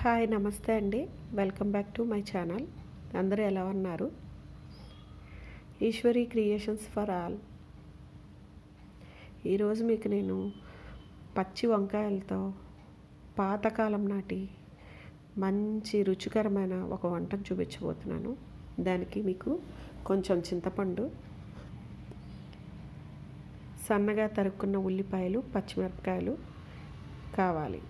Hi నమస్తే అండి. Welcome back to my channel. అందరూ ఎలా ఉన్నారు? Eshwari creations for all. ఈరోజు మీకు నేను పచ్చి వంకాయలతో పాతకాలం నాటి మంచి రుచికరమైన ఒక వంటను చూపించబోతున్నాను. దానికి మీకు కొంచెం చింతపండు సన్నగా తరుక్కున్న ఉల్లిపాయలు పచ్చిమిరపకాయలు కావాలి.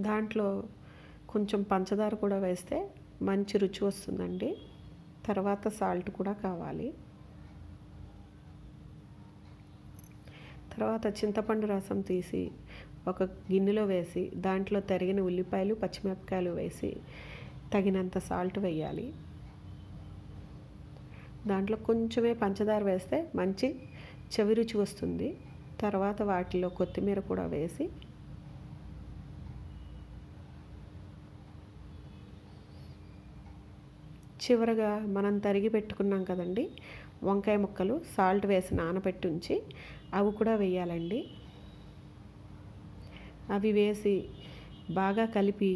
దాంట్లో కొంచెం పంచదార కూడా వేస్తే మంచి రుచి వస్తుందండి. తర్వాత సాల్ట్ కూడా కావాలి. తర్వాత చింతపండు రసం తీసి ఒక గిన్నెలో వేసి దాంట్లో తరిగిన ఉల్లిపాయలు పచ్చిమిరపకాయలు వేసి తగినంత సాల్ట్ వేయాలి. దాంట్లో కొంచెమే పంచదార వేస్తే మంచి చెవి రుచి వస్తుంది. తర్వాత వాటిలో కొత్తిమీర కూడా వేసి చివరగా మనం తరిగి పెట్టుకున్నాం కదండి వంకాయ ముక్కలు సాల్ట్ వేసి నానబెట్టి ఉంచి అవి కూడా వేయాలండి. అవి వేసి బాగా కలిపి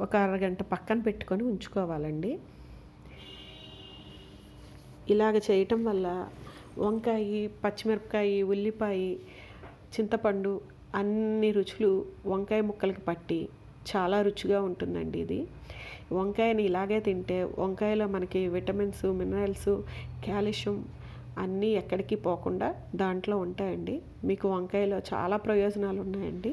ఒక అరగంట పక్కన పెట్టుకొని ఉంచుకోవాలండి. ఇలాగ చేయటం వల్ల వంకాయ పచ్చిమిరపకాయ ఉల్లిపాయ చింతపండు అన్ని రుచులు వంకాయ ముక్కలకి పట్టి చాలా రుచిగా ఉంటుందండి ఇది. వంకాయని ఇలాగే తింటే వంకాయలో మనకి విటమిన్స్ మినరల్స్ కాల్షియం అన్నీ ఎక్కడికి పోకుండా దాంట్లో ఉంటాయండి. మీకు వంకాయలో చాలా ప్రయోజనాలు ఉన్నాయండి.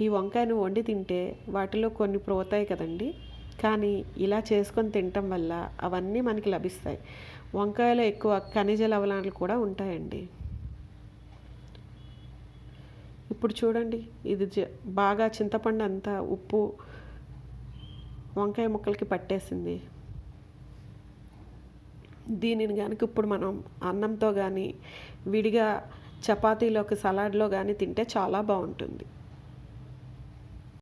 ఈ వంకాయను వండి తింటే వాటిలో కొన్ని పోతాయి కదండి. కానీ ఇలా చేసుకొని తినటం వల్ల అవన్నీ మనకి లభిస్తాయి. వంకాయలో ఎక్కువ ఖనిజ లవణాలు కూడా ఉంటాయండి. ఇప్పుడు చూడండి ఇది బాగా చింతపండు అంతా ఉప్పు వంకాయ ముక్కలకి పట్టేసింది. దీనిని కనుక ఇప్పుడు మనం అన్నంతో కానీ విడిగా చపాతీలోకి సలాడ్లో కానీ తింటే చాలా బాగుంటుంది.